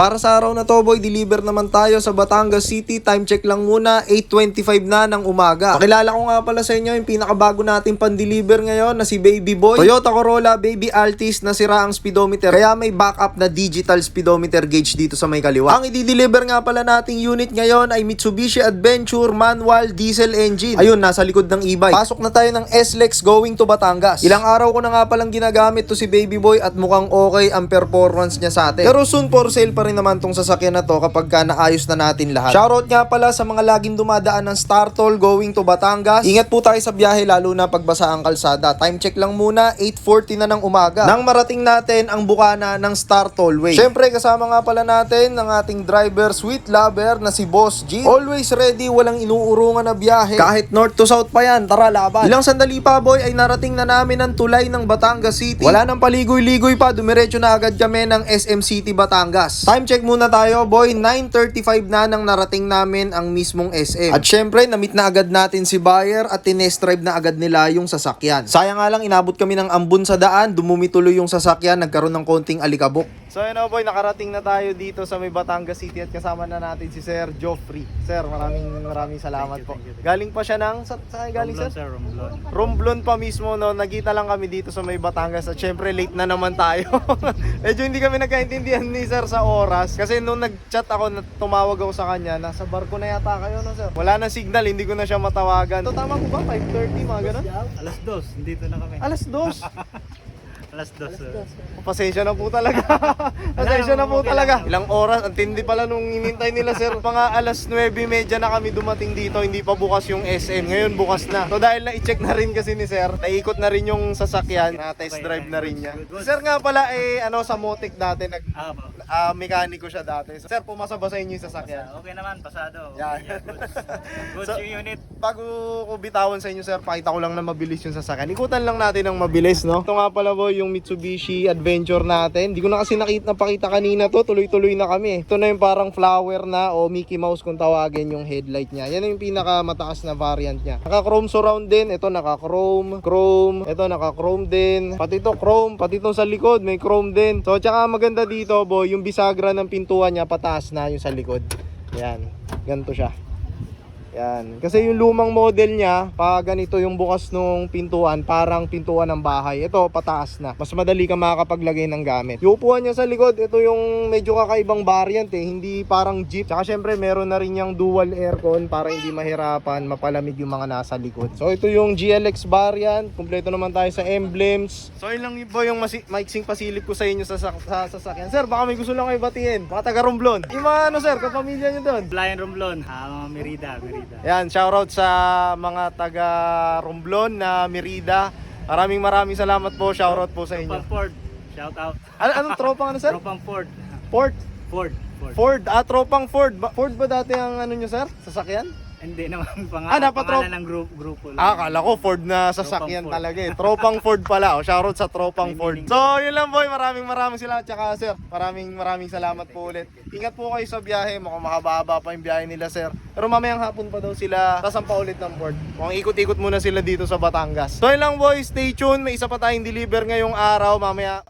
Para sa araw na to boy, deliver naman tayo sa Batangas City. Time check lang muna, 8.25 na ng umaga. Pakilala ko nga pala sa inyo yung pinakabago nating pan-deliver ngayon na si Baby Boy. Toyota Corolla Baby Altis na sira ang speedometer. Kaya may backup na digital speedometer gauge dito sa may kaliwa. Ang i-deliver nga pala nating unit ngayon ay Mitsubishi Adventure Manual Diesel Engine. Ayun, nasa likod ng e-bike. Pasok na tayo ng S-Lex going to Batangas. Ilang araw ko na nga palang ginagamit to si Baby Boy at mukhang okay ang performance niya sa atin. Pero soon for sale pa rin naman tong sasakyan na to kapag ka naayos na natin lahat. Shoutout nga pala sa mga laging dumadaan ng Star Toll going to Batangas. Ingat po tayo sa biyahe lalo na pagbasa ang kalsada. Time check lang muna, 8.40 na ng umaga. Nang marating natin ang bukana ng Star Tollway. Siyempre kasama nga pala natin ng ating driver, sweet lover na si Boss G. Always ready, walang inuurungan na biyahe. Kahit north to south pa yan, tara laban. Ilang sandali pa boy ay narating na namin ang tulay ng Batangas City. Wala nang paligoy-ligoy pa, dumiretso na agad kami ng SM City Batangas. Time check muna tayo boy, 9.35 na nang narating namin ang mismong SM. At syempre, namit na agad natin si buyer at tinest drive na agad nila yung sasakyan. Sayang nga lang, inabot kami ng ambun sa daan, dumumi tuloy yung sasakyan, nagkaroon ng konting alikabok. So yun oh, boy, nakarating na tayo dito sa may Batangas City at kasama na natin si Sir Joffrey. Sir, maraming maraming salamat po. Galing pa siya ng, sa, saan galing sir? sir, Romblon. Romblon pa mismo no, nagita lang kami dito sa may Batangas at syempre late na naman tayo. Medyo hindi kami nagkaintindihan ni sir sa oras kasi nung nag-chat ako, na tumawag ako sa kanya, nasa barko na yata kayo no sir. Wala na signal, hindi ko na siya matawagan. So tama ko ba? 5.30 mga ganun? Alas dos, dito na kami. Alas 2. Alas dos. sir. Pasensya na po talaga. Pasensya na po okay talaga. lang. Ilang oras, ang tindi pala nung inintay nila sir. Mga alas 9.30 na kami dumating dito, hindi pa bukas yung SM. Ngayon bukas na. So dahil na-check na rin kasi ni sir, naikot na rin yung sasakyan, na test drive na rin niya. sir nga pala eh, ano, sa Motic dati, nag, Ah, po. ah, mekaniko siya dati. Sir, pumasa ba sa inyo yung sasakyan? Okay naman, pasado. Yan. Yeah, goods. Goods So- yung unit. Bago ko bitawan sa inyo sir, pakita ko lang na mabilis yung sasakyan. Ikutan lang natin ng mabilis, no? Ito nga pala boy, yung Mitsubishi Adventure natin. Hindi ko na kasi nakita pakita kanina to, tuloy-tuloy na kami. Ito na yung parang flower na o Mickey Mouse kung tawagin yung headlight niya. Yan yung pinaka mataas na variant niya. Naka-chrome surround din. Ito naka-chrome, chrome. Ito naka-chrome din. Pati to chrome, pati to sa likod may chrome din. So tsaka maganda dito boy, yung bisagra ng pintuan niya pataas na yung sa likod. Yan. Ganito siya. Yan. Kasi yung lumang model niya, pa ganito yung bukas nung pintuan, parang pintuan ng bahay. Ito, pataas na. Mas madali ka makakapaglagay ng gamit. Yung upuan niya sa likod, ito yung medyo kakaibang variant eh. Hindi parang jeep. Tsaka syempre, meron na rin yung dual aircon para hindi mahirapan, mapalamig yung mga nasa likod. So, ito yung GLX variant. Kompleto naman tayo sa emblems. So, yun lang po yung masi- maiksing pasilip ko sa inyo sa, sa, sa sasakyan. Sir, baka may gusto lang kayo batiin. Mga taga Romblon. Yung mga ano sir, kapamilya nyo doon. Lion Romblon. Ah, mga Merida, Merida. Yan, shoutout sa mga taga Romblon na Merida. Maraming maraming salamat po. Shoutout po sa inyo. Tropang Ford. Shout out. Ano, anong tropang ano sir? Tropang Ford. Ford. Ford. Ford. Ford. Ah, tropang Ford. Ba- Ford ba dati ang ano nyo sir? Sasakyan? Hindi naman pang Ah, napatrop- pangalan ng group, grupo. lang. Ah, akala ko Ford na sasakyan Tropang Ford. talaga eh. Tropang Ford pala. O, shoutout sa Tropang Ford. So, yun lang boy. Maraming maraming salamat. Tsaka sir, maraming maraming salamat po ulit. Ingat po kayo sa biyahe. Mukhang mahaba-haba pa yung biyahe nila sir. Pero mamayang hapon pa daw sila sasampa ulit ng port. Mukhang ikot-ikot muna sila dito sa Batangas. So, yun lang boy. Stay tuned. May isa pa tayong deliver ngayong araw. Mamaya